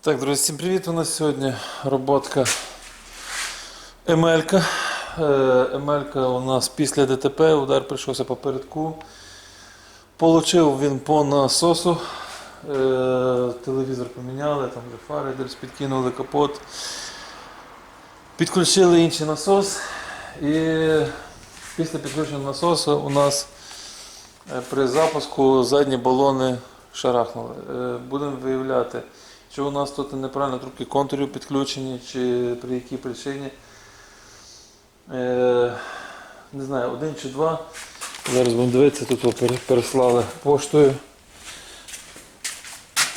Так, друзі, всім привіт! У нас сьогодні роботка Емелька. Е, Емелька у нас після ДТП, удар прийшовся по передку. Получив він по насосу. Е, Телевізор поміняли, там фари десь підкинули капот. Підключили інший насос. І після підключення насосу у нас е, при запуску задні балони шарахнули. Будемо виявляти, чи у нас тут неправильно трубки контурів підключені, чи при якій причині. Е, Не знаю, один чи два. Зараз будемо дивитися, тут переслали поштою.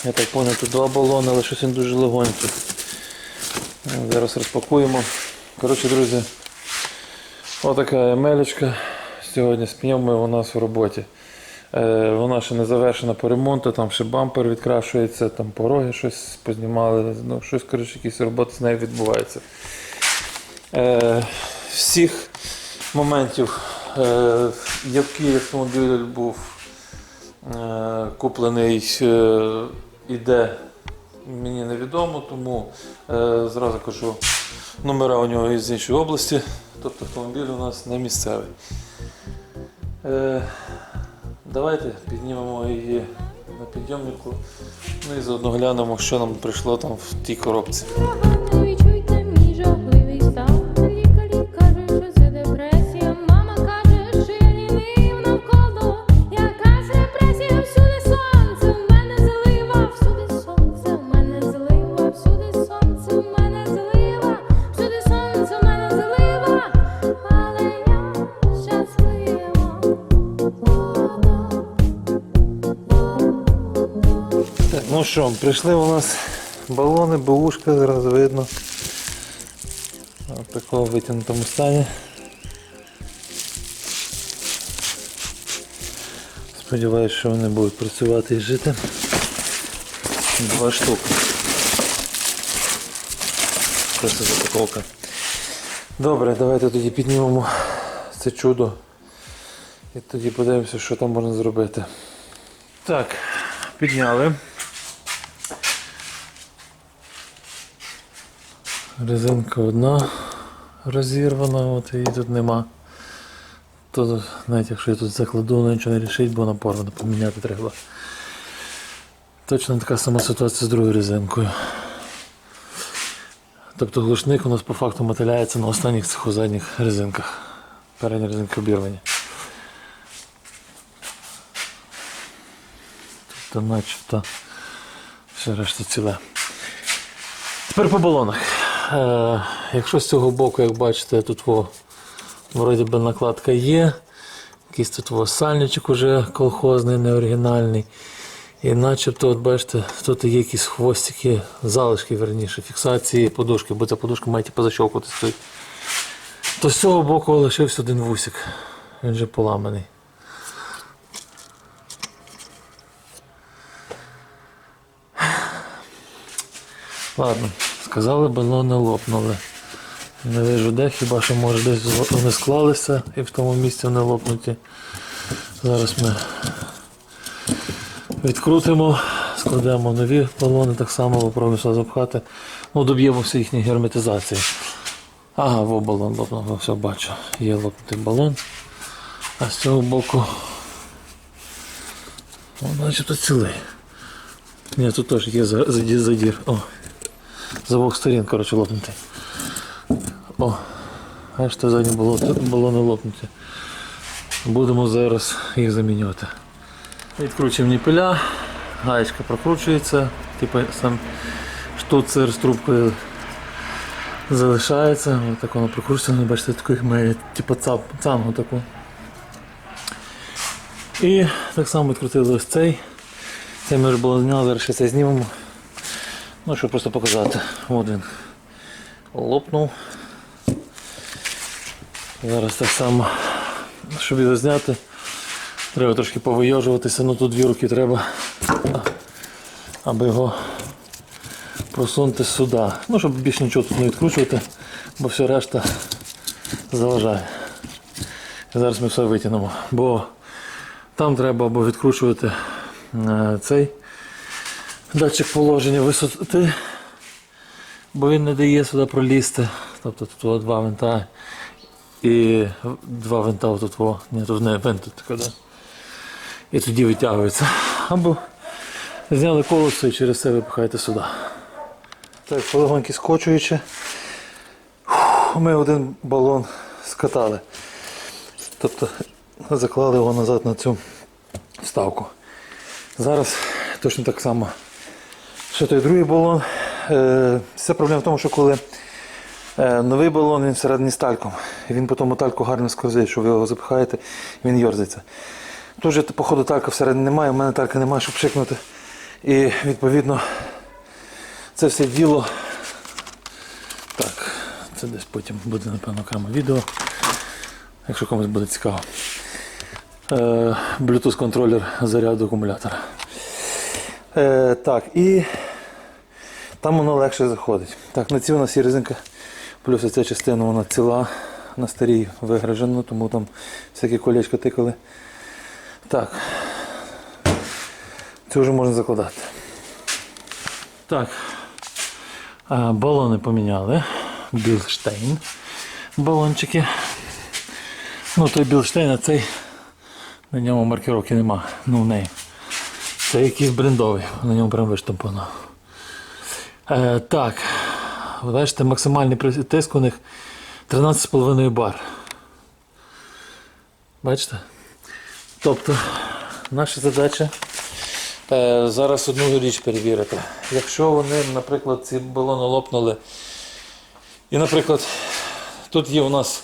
Я так зрозумів, тут два балони, але щось він дуже легонький. Е, Зараз розпакуємо. Коротше, друзі, отака емелечка. Сьогодні з пневмою у нас в роботі. Е, Вона ще не завершена по ремонту, там ще бампер відкрашується, там пороги щось познімали, ну, щось, коротше, якісь роботи з нею відбуваються. Е, всіх моментів, е, який автомобіль був е, куплений е, і де, мені невідомо, тому е, зразу кажу, номера у нього із іншої області, тобто автомобіль у нас не місцевий. Е, Давайте піднімемо її на підйомнику. Ну і заодно глянемо, що нам прийшло там в тій коробці. Ну що, прийшли у нас балони, бушка, зараз видно. В такому витягнутому стані. Сподіваюсь, що вони будуть працювати і жити. Два штуки. Просто запаковка. Добре, давайте тоді піднімемо це чудо. І тоді подивимося, що там можна зробити. Так, підняли. Резинка одна розірвана, от її тут нема. То навіть якщо я тут закладу, нічого не рішить, бо вона порвана, поміняти треба. Точно така сама ситуація з другою резинкою. Тобто глушник у нас по факту мотиляється на останніх цих задніх резинках. Передні резинки обірвані. Тобто начебто все решта ціле. Тепер по балонах. Е, якщо з цього боку, як бачите, тут во, вроді би накладка є. Якийсь тут во сальничок уже колхозний, неоригінальний. І начебто, от бачите, тут є якісь хвостики, залишки, верніше, фіксації подушки, бо ця подушка має типу защовкувати стоїть. То з цього боку лишився один вусик. Він вже поламаний. Ладно, сказали, балони лопнули. Не вижу де, хіба що може десь вони склалися і в тому місці вони лопнуті. Зараз ми відкрутимо, складемо нові балони, так само попробуємо запхати. Ну, доб'ємося їхньої герметизації. Ага, во балон лопнув, все бачу. Є лопнутий балон. А з цього боку. О, начебто цілий. Ні, тут теж є задір. О, з обох сторін, коротше, лопнутий. О, бачите, задні балони, балони лопнуті. Будемо зараз їх замінювати. Відкручуємо ніпеля, гаєчка прокручується, типу сам штуцер з трубкою залишається. Ось так воно ну, бачите, таку має типу цангу таку. І так само відкрутили ось цей. Цей ми вже було зняли, зараз ще цей знімемо. Ну, щоб просто показати. От він лопнув. Зараз так само, щоб його зняти, треба трошки повийожуватися, ну тут дві руки треба, аби його просунути сюди. Ну, щоб більше нічого тут не відкручувати, бо все решта заважає. Зараз ми все витягнемо, бо там треба або відкручувати е, цей датчик положення висоти, бо він не дає сюди пролізти. Тобто тут два винта і два винта тут. Ні, тут не винт тут да? І тоді витягується. Або зняли колесо і через це випихаєте сюди. Так, полегоньки скочуючи. Ми один балон скатали. Тобто заклали його назад на цю вставку. Зараз точно так само. Ще той другий балон. Е, Вся проблема в тому, що коли е, новий балон він всередині з тальком. І він по тому тальку гарно скользить, що ви його запихаєте, він йорзається. Тут же, походу, талька всередині немає, у мене талька немає, щоб пшикнути. І відповідно це все діло. Так, це десь потім буде, напевно, окреме відео, якщо комусь буде цікаво. Е, Bluetooth контролер заряду акумулятора. Е, так, і там воно легше заходить. Так, на цій у нас є резинка, плюс ця частина вона ціла на старій вигражена, тому там всякі колечка тикали. Так. Це вже можна закладати. Так. Балони поміняли. Білштейн. Балончики. Ну, той Білштейн, а цей на ньому маркировки нема. Ну, в неї. Це якийсь брендовий, на ньому прям виштамповано. Е, так, ви бачите, максимальний тиск у них 13,5 бар. Бачите? Тобто, наша задача е, зараз одну річ перевірити. Якщо вони, наприклад, ці балони лопнули, і, наприклад, тут є у нас,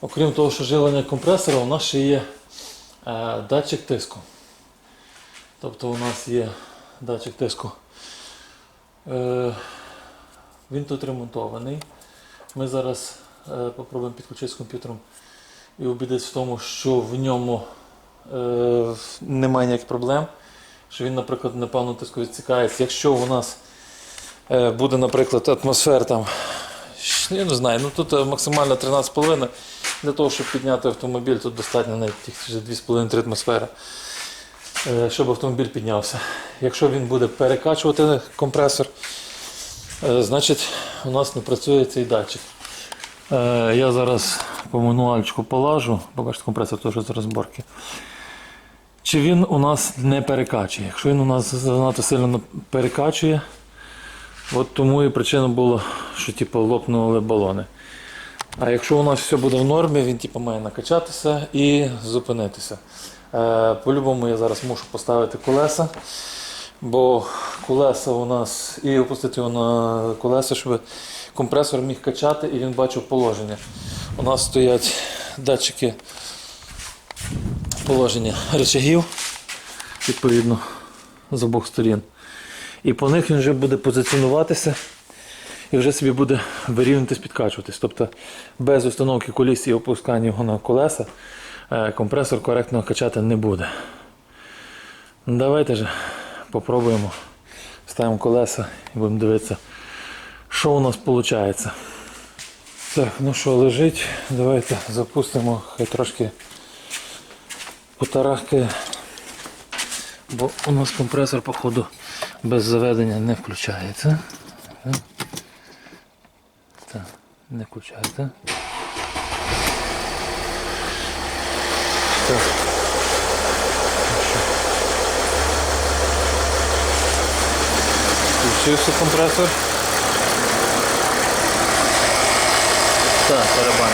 окрім того, що жилення компресора, у нас ще є е, датчик тиску. Тобто у нас є датчик тиску. Е, він тут ремонтований. Ми зараз е, попробуємо підключити з комп'ютером і убідитися в тому, що в ньому е, немає ніяких проблем. Що він, наприклад, на певну тиску відсікається. Якщо у нас е, буде, наприклад, атмосфер там, я не знаю, ну тут максимально 13,5. Для того, щоб підняти автомобіль, тут достатньо навіть тих 2,5-3 атмосфери щоб автомобіль піднявся. Якщо він буде перекачувати компресор, е, значить у нас не працює цей датчик. Е, Я зараз по мануальчику полажу, побачите, компресор теж з розборки. Чи він у нас не перекачує? Якщо він у нас занадто сильно перекачує, от тому і причина була, що типу, лопнули балони. А якщо у нас все буде в нормі, він типу, має накачатися і зупинитися. Е, По-любому я зараз мушу поставити колеса, бо колеса у нас і опустити його на колеса, щоб компресор міг качати і він бачив положення. У нас стоять датчики положення рычагів, відповідно, з обох сторін. І по них він вже буде позиціонуватися і вже собі буде вирівнятись, підкачуватись. Тобто без установки коліс і опускання його на колеса компресор коректно качати не буде. Давайте же попробуємо. Ставимо колеса і будемо дивитися, що у нас виходить. Так, ну що, лежить. Давайте запустимо, хай трошки потарахкає. Бо у нас компресор, походу, без заведення не включається. Так, не включається. Так. Включився компресор. Так, барабан.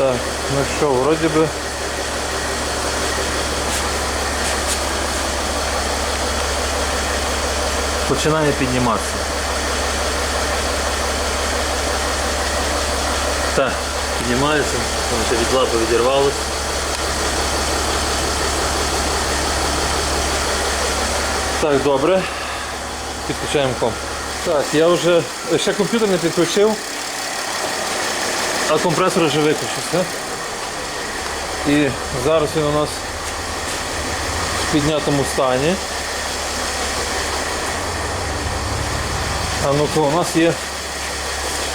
Так, що, вроді би. Починає підніматися. Так, піднімається, тому що від лапи відірвалося. Так, добре. Підключаємо комп. Так, я вже ще комп'ютер не підключив, а компресор вже виключився. І зараз він у нас в піднятому стані. А ну-ка, у нас є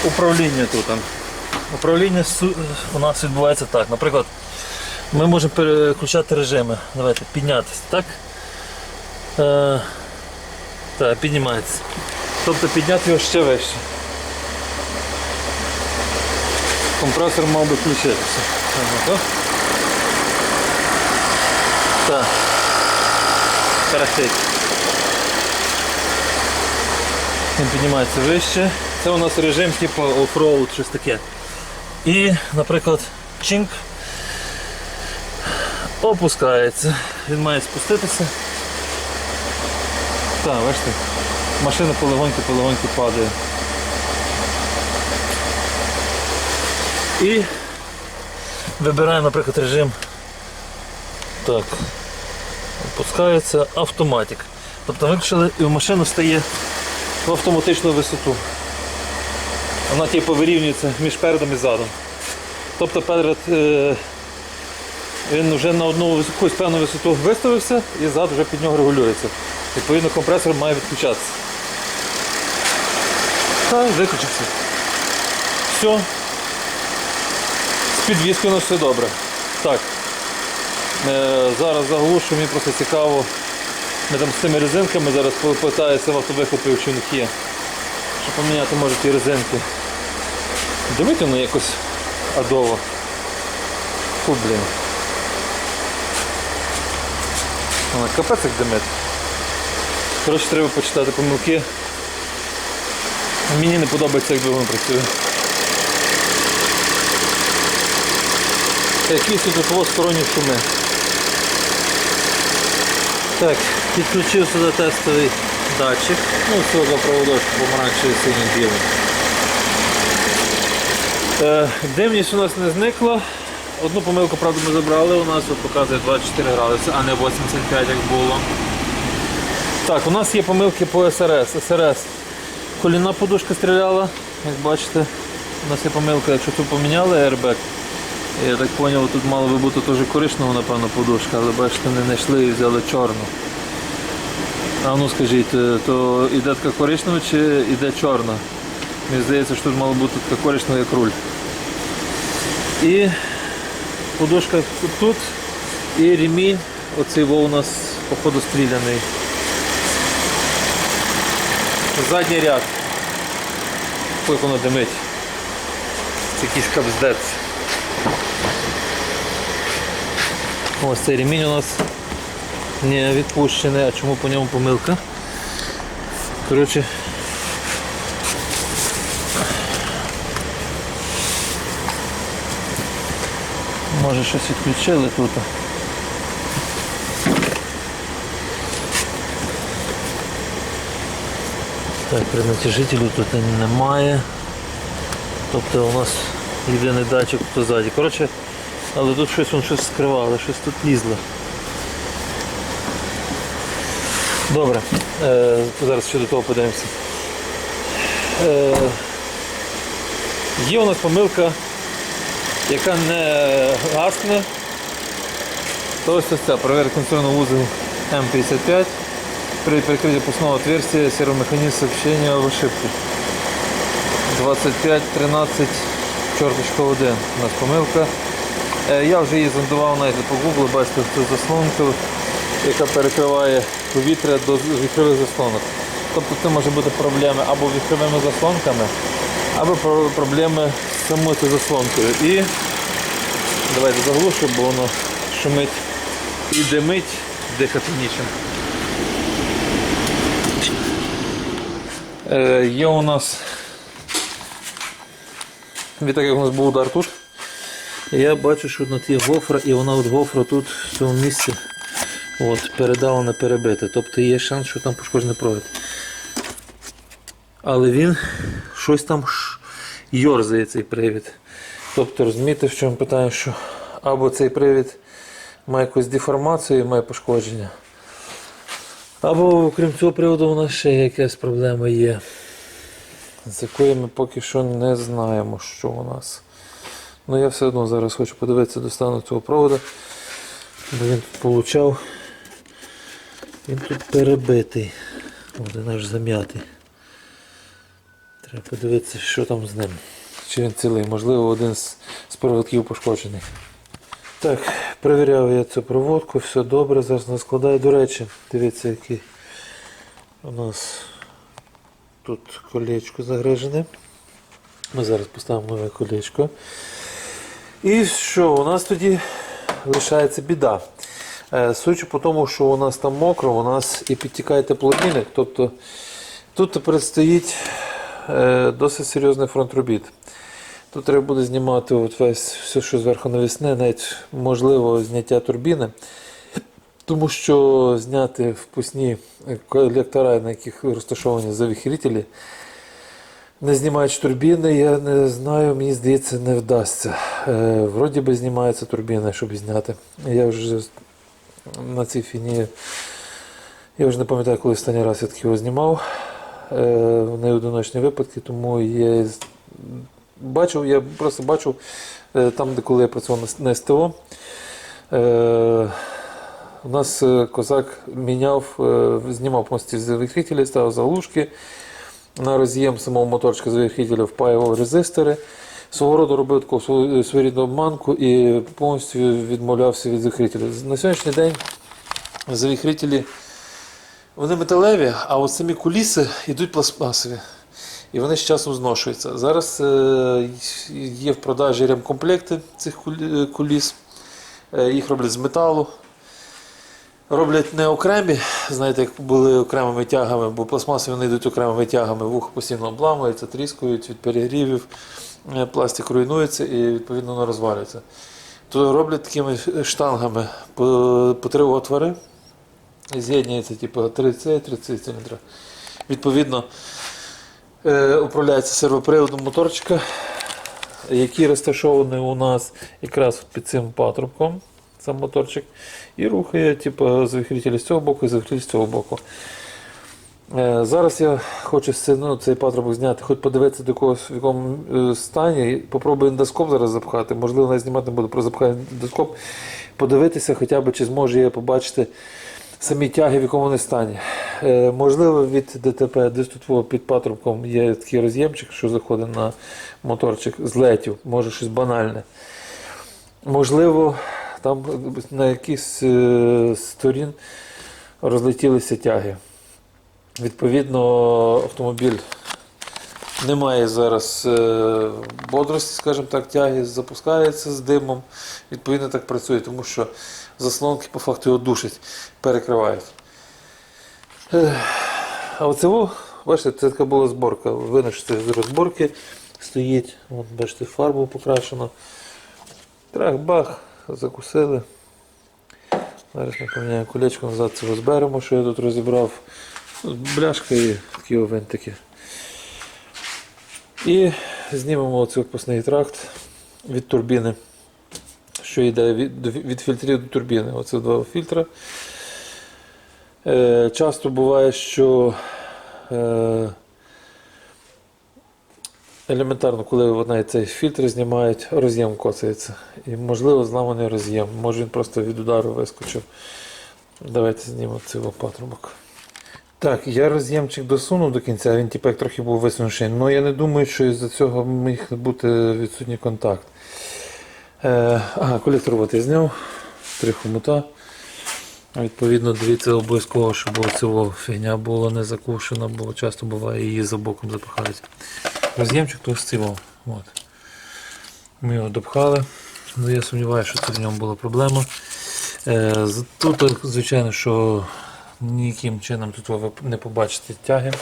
управління тут. Управління у нас відбувається так. Наприклад, ми можемо переключати режими. Давайте піднятися, так? Е, так, піднімається. Тобто підняти його ще вище. Компресор мав би включитися. Ага. Так. Тарахтить. Він піднімається вище. Це у нас режим типу оффроуд, щось таке. І, наприклад, чинк опускається. Він має спуститися. Так, бачите, машина полегоньки-полегоньки падає. І вибираємо, наприклад, режим. Так. Опускається автоматик. Тобто виключили і в машину стає в автоматичну висоту. Вона типу вирівнюється між передом і задом. Тобто перед е, він вже на одну якусь певну висоту виставився і зад вже під нього регулюється. Відповідно, компресор має відключатися. Та виключився. Все. З підвіскою на все добре. Так. Е, зараз заглушу, мені просто цікаво. Ми там з цими резинками зараз попитаюся в автовихлопів, чи в них є. Щоб поміняти може ті резинки. Димить воно якось адово. Фу, блін. Вона капець як димить. Коротше, треба почитати помилки. Мені не подобається, як двигун працює. Якісь тут двосторонні шуми. Так, підключив сюди тестовий датчик. Ну, за проводочку помаранчевий синій білий. Е, димність у нас не зникла. Одну помилку, правда, ми забрали. У нас тут показує 24 градуси, а не 85, як було. Так, у нас є помилки по СРС. СРС. Коліна подушка стріляла, як бачите. У нас є помилка, якщо тут поміняли airbag. Я так зрозумів, тут мало би бути теж коричнева, напевно, подушка, але бачите, не знайшли і взяли чорну. А ну скажіть, е, то іде така коричнева чи іде чорна? Мені здається, що тут мало бути така коричнева, як руль. І подушка тут і ремінь, оцей во у нас походу стріляний. Задній ряд. Як воно димить. Це якийсь капздець. Ось цей ремінь у нас не відпущений, а чому по ньому помилка? Коротше. Може щось відключили тут. Так, при натяжителю тут немає. Тобто у нас єдиний датчик тут. Коротше, але тут щось воно щось скривало, щось тут лізло. Добре, е, зараз ще до того подивимося. Е, є у нас помилка, яка не гасне. То ось ось ця проверка консольного вузол М55 при прикрытии пускного отверстия сервомеханизм сообщения об ошибке. 25 13 чорточка 1 у нас помилка. Е, Я вже її зондував навіть по Google, бачите, це заслонка, яка перекриває повітря до віхрових заслонок. Тобто це може бути проблеми або віхровими заслонками, або проблеми з самою цією заслонкою. І давайте заглушу, бо воно шумить і димить, дихати нічим. Е, є у нас відтак як у нас був удар тут. Я бачу, що тут є гофра, і вона от гофра тут в цьому місці от, передалена перебита. Тобто є шанс, що там пошкоджений провід. Але він щось там йорзає цей привід. Тобто розумієте, в чому питання, що або цей привід має якусь деформацію має пошкодження. Або окрім цього приводу у нас ще якась проблема є, з якої ми поки що не знаємо, що у нас. Ну я все одно зараз хочу подивитися, достану цього проводу. Бо він тут получав. Він тут перебитий. Один аж зам'ятий. Треба подивитися, що там з ним. Чи він цілий, можливо, один з, з проводків пошкоджений. Так, перевіряв я цю проводку, все добре, зараз не складаю. До речі, дивіться, який у нас тут колечко загрижене. Ми зараз поставимо нове колечко. І що, у нас тоді лишається біда. Е, Судячи по тому, що у нас там мокро, у нас і підтікає тепловільник, тобто тут тепер стоїть е, досить серйозний фронт робіт. Тут треба буде знімати от весь все, що зверху навісне, навіть можливо зняття турбіни. Тому що зняти впускні колектора, на яких розташовані завіхрителі, не знімаючи турбіни, я не знаю, мені здається, не вдасться. Е, вроді би знімається турбіна, щоб зняти. Я вже на цій фіні, я вже не пам'ятаю, коли останній раз я його знімав. Е, в неодиночні випадки, тому я бачив, я просто бачив е, там, де коли я працював на, СТО. Е, у нас е, козак міняв, е, знімав повністю завихрителі, ставив заглушки на роз'єм самого моторчика завихрителя, впаював резистори. Свого роду робив таку свою- своєрідну обманку і повністю відмовлявся від завихрителя. На сьогоднішній день завихрителі вони металеві, а от самі куліси йдуть пластмасові. І вони з часом зношуються. Зараз е, є в продажі ремкомплекти цих е, куліс. Е, їх роблять з металу. Роблять не окремі, знаєте, як були окремими тягами, бо пластмаси вони йдуть окремими тягами, вуха постійно обламуються, тріскають від перегрівів, е, пластик руйнується і відповідно воно розвалюється. То роблять такими штангами по, по три отвори, з'єднується типу 3C, 3C циліндра. Відповідно, е, управляється сервоприводом моторчика, який розташований у нас якраз під цим патрубком, сам моторчик, і рухає типу, завихритель з цього боку і завихритель з цього боку. Е, Зараз я хочу ну, цей патрубок зняти, хоч подивитися до когось в якому е, стані. Попробую ендоскоп зараз запхати. Можливо, навіть знімати не буду, просто запхаю ендоскоп, подивитися, хоча б чи зможу я побачити самі тяги, в якому вони стані. Е, можливо, від ДТП, десь тут під патрубком є такий роз'ємчик, що заходить на моторчик з летів, може щось банальне. Можливо, там на якійсь е, сторін розлетілися тяги. Відповідно, автомобіль не має зараз е, бодрості, скажімо так, тяги, запускається з димом. Відповідно, так працює, тому що заслонки по факту його душать, перекривають. А оце, бачите, це така була зборка. Видно, з розборки стоїть. От, бачите, фарбу покрашено. Трах, бах, закусили. Зараз ми поміняємо колечко назад це розберемо, що я тут розібрав. Бляшка і такі овинтики. І знімемо оцей відпускний тракт від турбіни, що йде від, від фільтрів до турбіни. Оце два фільтри. Е, часто буває, що е, елементарно, коли навіть цей фільтр знімають, роз'єм коцається. І можливо зламаний роз'єм. Може він просто від удару вискочив. Давайте знімемо цей патрубок. Так, я роз'ємчик досунув до кінця, він типу, як трохи був висунувший, але я не думаю, що із-за цього міг бути відсутній контакт. Е, ага, колектор от я зняв, три хомута. Відповідно, дивіться обов'язково, щоб цього фігня була не закушена, бо часто буває її за боком запихають. Роз'ємчик то цього. От. Ми його допхали. Ну, я сумніваюся, що це в ньому була проблема. Е, Тут, звичайно, що ніяким чином тут ви не побачите тяги.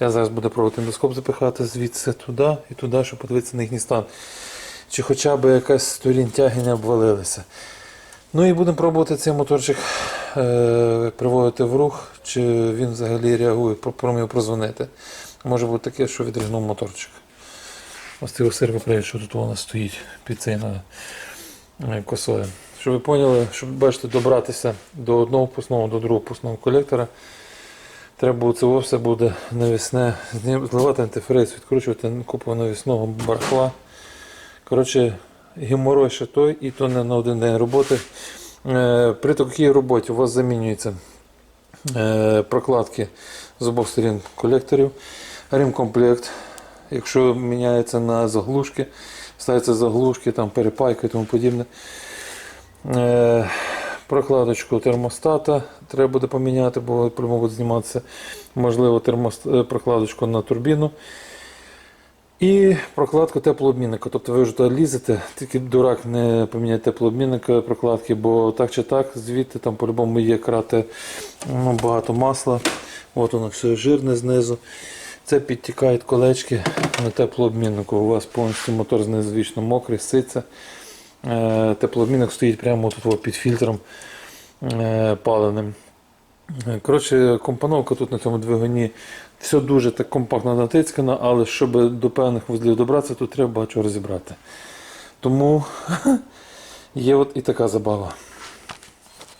Я зараз буду пробувати ендоскоп запихати звідси туди і туди, щоб подивитися на їхній стан. Чи хоча б якась сторін тяги не обвалилася. Ну і будемо пробувати цей моторчик е, приводити в рух, чи він взагалі реагує, пробуємо прозвонити. Може бути таке, що відригнув моторчик. Ось цей сервопривід, що тут у стоїть під цей косою. Щоб ви поняли, щоб бачите, добратися до одного впускного, до другого впускного колектора, треба це все буде навісне, зливати антифриз, відкручувати купу навісного барахла. Коротше, геморой ще той, і то не на один день роботи. Е, При такій роботі у вас замінюються е, прокладки з обох сторін колекторів, ремкомплект. Якщо міняється на заглушки, ставляться заглушки, там перепайка і тому подібне. Е, Прокладочку термостата треба буде поміняти, бо по-любому зніматися. Можливо, термост... е, прокладочку на турбіну. І прокладку теплообмінника. Тобто ви вже туди лізете, тільки дурак не поміняє теплообмінника прокладки, бо так чи так, звідти там по-любому є крати ну, багато масла. От воно все жирне знизу. Це підтікають колечки на теплообміннику. У вас повністю мотор знизу вічно мокрий, ситься. Е, Теплообмінник стоїть прямо тут під фільтром е, паленим. Е, Коротше, компоновка тут на цьому двигуні все дуже так компактно натискано, але щоб до певних вузлів добратися, тут треба багато розібрати. Тому є от і така забава.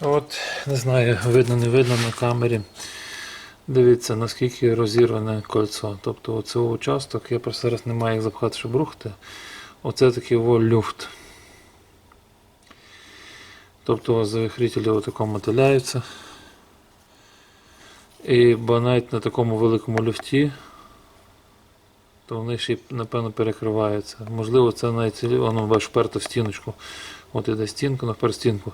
От, не знаю, видно, не видно на камері. Дивіться, наскільки розірване кольцо. Тобто оцей участок, я просто зараз не маю як запхати, щоб рухати. Оце такий во люфт. Тобто завихрителі отако мотиляються. І бо навіть на такому великому люфті, то вони ще й, напевно перекриваються. Можливо, це навіть воно бачиш вперто в стіночку. От іде стінка, навпер стінку.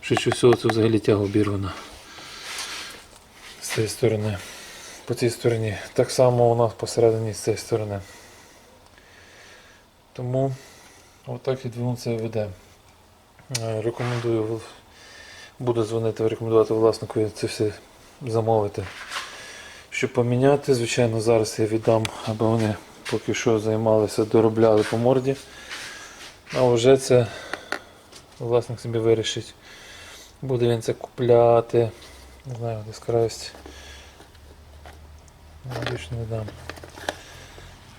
Швидше всього це взагалі тяга обірвана. З цієї сторони. По цій стороні. Так само у нас посередині з цієї сторони. Тому отак і двигун це веде. Е, Рекомендую, буду дзвонити, рекомендувати власнику це все замовити. Щоб поміняти, звичайно, зараз я віддам, аби вони поки що займалися, доробляли по морді. А вже це власник собі вирішить. Буде він це купляти. Не знаю, яскравість. Ну, більше не дам.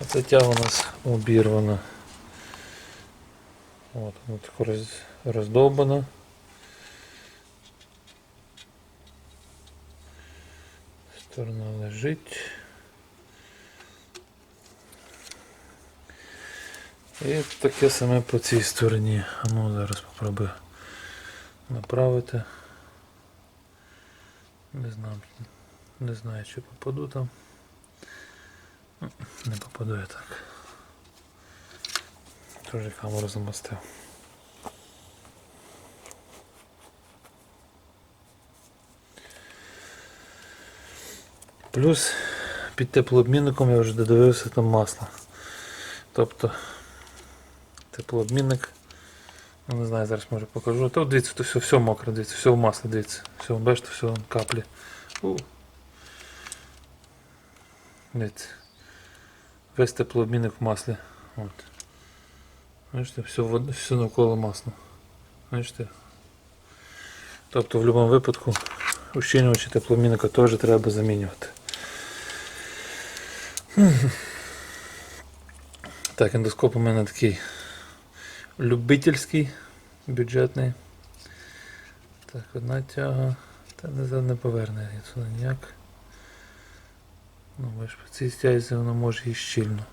Оця тяга у нас обірвана. От, вона тако роз, роздовбана. Сторона лежить. І таке саме по цій стороні. А ну зараз спробую направити. Не знаю, не знаю, чи попаду там. Не попаду я так. Тоже камеру замостив. Плюс під теплообмінником я вже додивився там масло. Тобто теплообмінник. Ну, не знаю, зараз може покажу. Та от дивіться, то все, все мокре, дивіться, все в маслі, дивіться. Все, бачите, все каплі. У. Дивіться. Весь теплообмінник в маслі. От. Бачите, все, все навколо масло. Бачите? Тобто в будь-якому випадку ущільнювачі теплообмінника теж треба замінювати. Так, ендоскоп у мене такий любительський, бюджетний. Так, одна тяга. Та не, за- не поверне сюди ніяк. Ну, бачиш, по цій стязі воно може і щільно.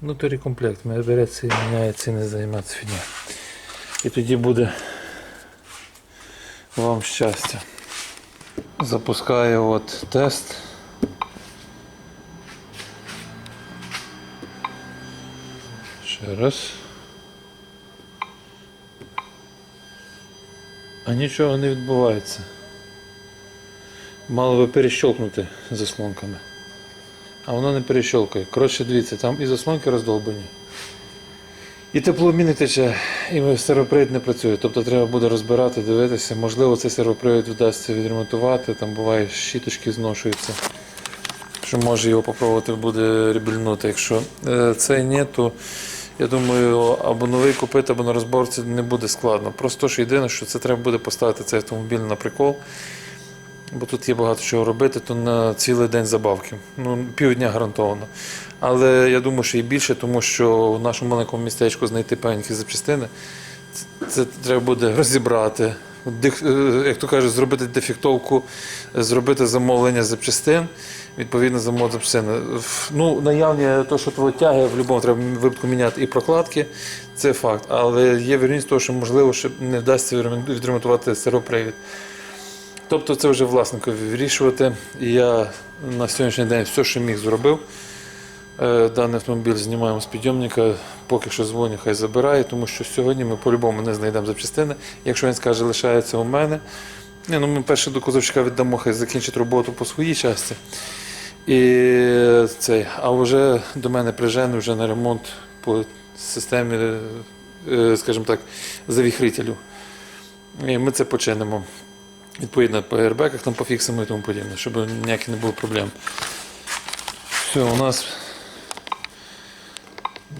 Ну, то рекомплект. Мене береться і міняється і не займатися фігня. І тоді буде вам щастя. Запускаю от тест. Ще раз. А нічого не відбувається. Мало би перещолкнути заслонками. А воно не перещолкає. Коротше, дивіться, там і заслонки роздолбані. І теплообмінник тече, і сервопривід не працює. Тобто треба буде розбирати, дивитися. Можливо, цей сервопривід вдасться відремонтувати, там буває щіточки зношуються. Що може його попробувати буде ребільнути. Якщо е, це ні, то я думаю, або новий купити, або на розборці не буде складно. Просто що єдине, що це треба буде поставити цей автомобіль на прикол. Бо тут є багато чого робити, то на цілий день забавки. Ну, півдня гарантовано. Але я думаю, що і більше, тому що в нашому маленькому містечку знайти певні запчастини. Це, треба буде розібрати, е, як то кажуть, зробити дефектовку, е, зробити замовлення запчастин, відповідно замовлення запчастини. Ну, наявні то, що твого тяги, в будь-якому треба випадку міняти і прокладки, це факт. Але є вірність того, що можливо, що не вдасться відремонтувати сервопривід. Тобто це вже власникові вирішувати. І я на сьогоднішній день все, що міг, зробив. Е, Даний автомобіль знімаємо з підйомника, поки що дзвоню, хай забирає, тому що сьогодні ми по-любому не знайдемо запчастини. Якщо він скаже, лишається у мене. Ну ми перше до кузовчика віддамо, хай закінчить роботу по своїй часті. І цей, а вже до мене прижене вже на ремонт по системі, е, скажімо так, завіхрителю. І ми це починимо. Відповідно, по аербеках там пофіксимо і тому подібне, щоб ніяких не було проблем. Все, у нас.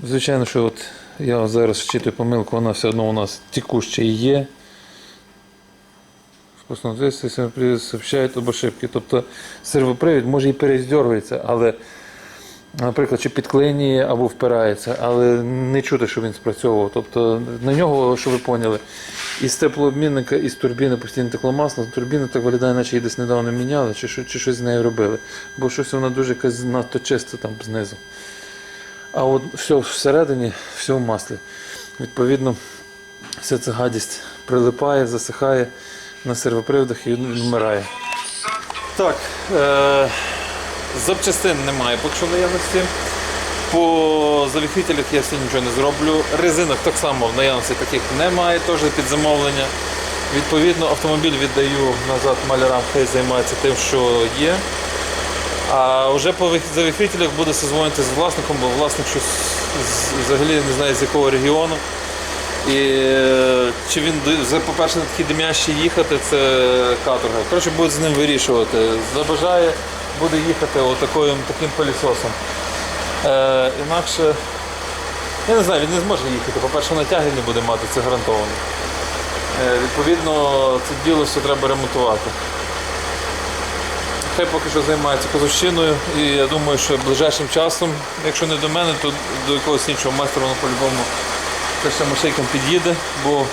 Звичайно, що от я зараз вчитую помилку, вона все одно у нас текуща і є. Спостерігаються, сообщають об ошибки. Тобто сервопривід може і перездергується, але, наприклад, чи підклинює або впирається, але не чути, що він спрацьовував. Тобто на нього, що ви поняли, із теплообмінника, із турбіни постійно текло масло. Турбіна так виглядає, наче її десь недавно міняли, чи, що- чи щось з нею робили. Бо щось вона дуже надто чиста там знизу. А от все всередині, все в маслі. Відповідно, вся ця гадість прилипає, засихає на сервоприводах і вмирає. Так, е- запчастин немає, поки в наявності. По завіхвителях я всі нічого не зроблю. Резинок так само в наявності таких немає, теж під замовлення. Відповідно, автомобіль віддаю назад малярам, хай займається тим, що є. А вже по вих- буде созвонити з власником, бо власник щось взагалі не знає з якого регіону. І е, чи він по-перше, такі димящі їхати, це каторга. Коротше, буде з ним вирішувати. Забажає, буде їхати отакою, таким пилісосом. Е, інакше, я не знаю, він не зможе їхати. По-перше, на тяги не буде мати, це гарантовано. Е, відповідно, це діло все треба ремонтувати. Хай поки що займається козовщиною, і я думаю, що ближайшим часом, якщо не до мене, то до якогось іншого майстра воно по-любому це ще машинком під'їде, бо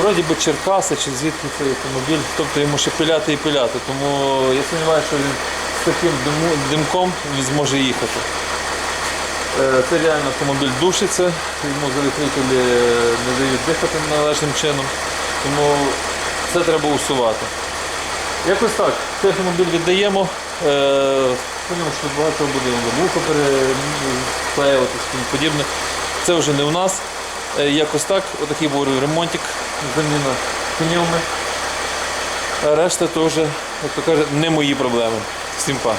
вроді би Черкаси чи звідки цей автомобіль, тобто йому ще пиляти і пиляти. Тому я сподіваюся, що він з таким димком він зможе їхати. Е, Це реально автомобіль душиться, йому залітрителі не дають дихати належним чином, тому це треба усувати. Якось так. Цей автомобіль віддаємо. Е, Думаю, що багато буде вухо переклеюватися і подібне. Це вже не у нас. Е, Якось так. Отакий був ремонтик, заміна пневми. Решта теж, як то кажуть, не мої проблеми. Всім па.